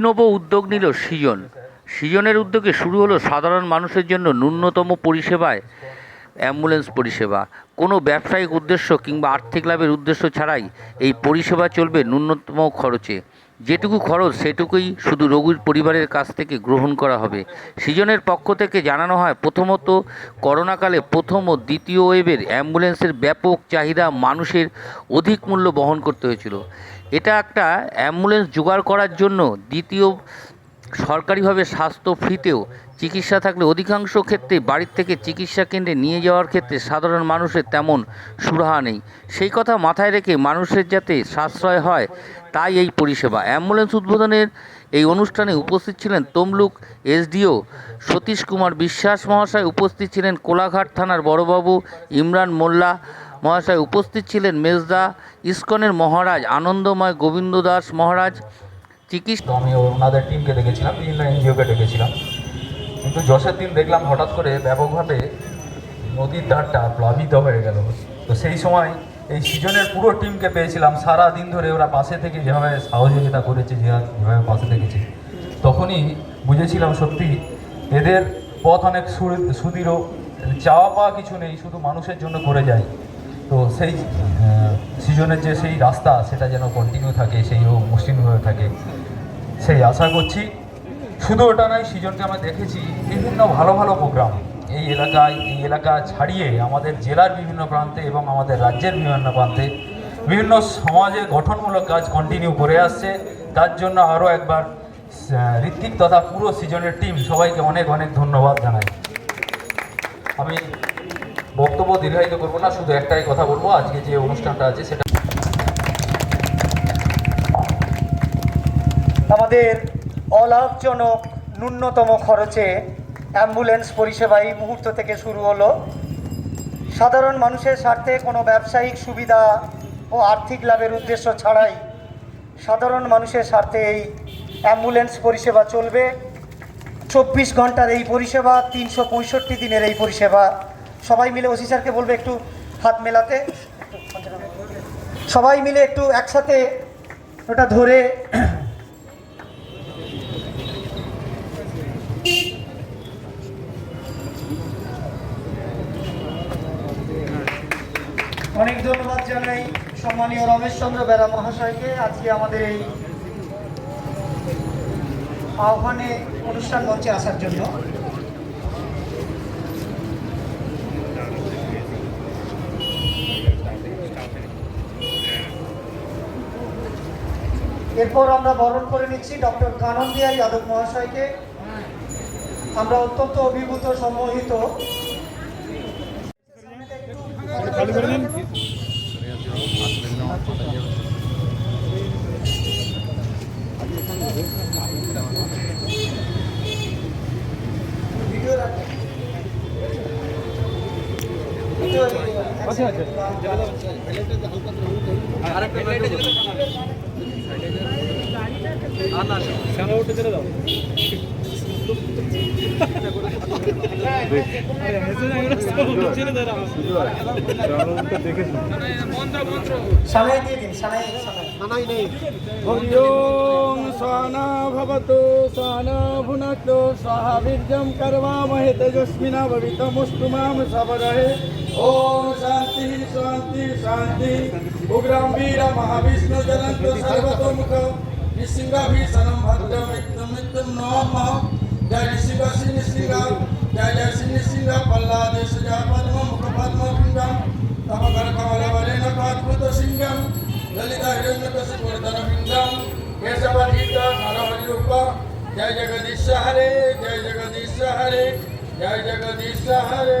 অভিনব উদ্যোগ নিল সৃজন। সৃজনের উদ্যোগে শুরু হলো সাধারণ মানুষের জন্য ন্যূনতম পরিষেবায় অ্যাম্বুলেন্স পরিষেবা। কোনো ব্যবসায়িক উদ্দেশ্য কিংবা আর্থিক লাভের উদ্দেশ্য ছাড়াই এই পরিষেবা চলবে ন্যূনতম খরচে। যেটুকু খরচ, সেটুকুই শুধু রোগীর পরিবারের কাছ থেকে গ্রহণ করা হবে। সৃজনের পক্ষ থেকে জানানো হয়, প্রথমত করোনাকালে প্রথম ও দ্বিতীয় ওয়েভের অ্যাম্বুলেন্সের ব্যাপক চাহিদা মানুষের অধিক মূল্য বহন করতে হয়েছিল। এটা একটা অ্যাম্বুলেন্স জোগাড় করার জন্য দ্বিতীয় সরকারিভাবে স্বাস্থ্য ফ্রিতেও চিকিৎসা থাকলে অধিকাংশ ক্ষেত্রে বাড়ির থেকে চিকিৎসা কেন্দ্রে নিয়ে যাওয়ার ক্ষেত্রে সাধারণ মানুষের তেমন সুরাহা নেই। সেই কথা মাথায় রেখে মানুষের যাতে সাশ্রয় হয়, তাই এই পরিষেবা। অ্যাম্বুলেন্স উদ্বোধনের এই অনুষ্ঠানে উপস্থিত ছিলেন তমলুক এসডিও সতীশ কুমার বিশ্বাস মহাশয়, উপস্থিত ছিলেন কোলাঘাট থানার বড়বাবু ইমরান মোল্লা মহাশয় উপস্থিত ছিলেন মেজদা ইস্কনের মহারাজ আনন্দময় গোবিন্দ দাস মহারাজ চিকিৎসা আমি ওনাদের টিমকে ডেকেছিলাম, বিভিন্ন এনজিওকে ডেকেছিলাম। কিন্তু যশের দিন দেখলাম হঠাৎ করে ব্যাপকভাবে নদীর ধারটা প্লাবিত হয়ে গেল। তো সেই সময় এই সিজনের পুরো টিমকে পেয়েছিলাম। সারা দিন ধরে ওরা পাশে থেকে যেভাবে সহযোগিতা করেছে, যেভাবে পাশে থেকেছে, তখনই বুঝেছিলাম সত্যি এদের পথ অনেক সুদৃঢ়। চাওয়া পাওয়া কিছু নেই, শুধু মানুষের জন্য করে যায়। তো সেই সিজনের যে সেই রাস্তা, সেটা যেন কন্টিনিউ থাকে, সেই মসৃণ হয়ে থাকে, সেই আশা করছি। শুধু ওটা নয়, সিজনকে আমরা দেখেছি, বিভিন্ন ভালো ভালো প্রোগ্রাম এই এলাকায়, এই এলাকা ছাড়িয়ে আমাদের জেলার বিভিন্ন প্রান্তে এবং আমাদের রাজ্যের বিভিন্ন প্রান্তে বিভিন্ন সমাজে গঠনমূলক কাজ কন্টিনিউ করে আসছে। তার জন্য আরও একবার ঋত্বিক তথা পুরো সিজনের টিম সবাইকে অনেক অনেক ধন্যবাদ জানাই। আমি বক্তব্য দীর্ঘায়িত করব না, শুধু একটাই কথা বলব, আজকে যে অনুষ্ঠানটা আছে সেটা আমাদের অলাভজনক ন্যূনতম খরচে অ্যাম্বুলেন্স পরিষেবা এই মুহূর্ত থেকে শুরু হলো। সাধারণ মানুষের স্বার্থে কোনো ব্যবসায়িক সুবিধা ও আর্থিক লাভের উদ্দেশ্য ছাড়াই সাধারণ মানুষের স্বার্থে এই অ্যাম্বুলেন্স পরিষেবা চলবে। চব্বিশ ঘণ্টার এই পরিষেবা, তিনশো পঁয়ষট্টি দিনের এই পরিষেবা। সবাই মিলে ওসি স্যারকে বলবে একটু হাত মেলাতে। সবাই মিলে একটু একসাথে ওটা ধরে। অনেক ধন্যবাদ জানাই সম্মানীয় রমেশচন্দ্র বেরা মহাশয়কে। আজকে আমাদের এই আহ্বানে অনুষ্ঠান মঞ্চে আসার জন্য। এরপর আমরা বরণ করে নিচ্ছি ডক্টর কানন্দিয়া যাদব মহাশয়কে। আমরা অত্যন্ত অভিভূত, সম্মোহিত। আচ্ছা আচ্ছা সানাই দিয়ে দিন সানাই সানাই हरि ओम स्वाना भवतु स्वाना भुनक्तु स्वाहा वीर्यं कर्वामहे तेजस्विना भवितमुस्तु मां सबरहे ओम शांति शांति शांति उग्रं वीर महाविष्णु जलन्तु सर्वतोमुख निसिंहाभीषणं भद्रं मित्रं मित्रं नमः जय ऋषिका श्री निसिंहा जय जय श्री निसिंहा पल्लादेश जय पद्म मुख पद्म पिंगम तम कर कमल वरेण कात्पुत सिंहम ललिता জয় জগদীশ হরে জয় জগদীশ হরে জয় জগদীশ হরে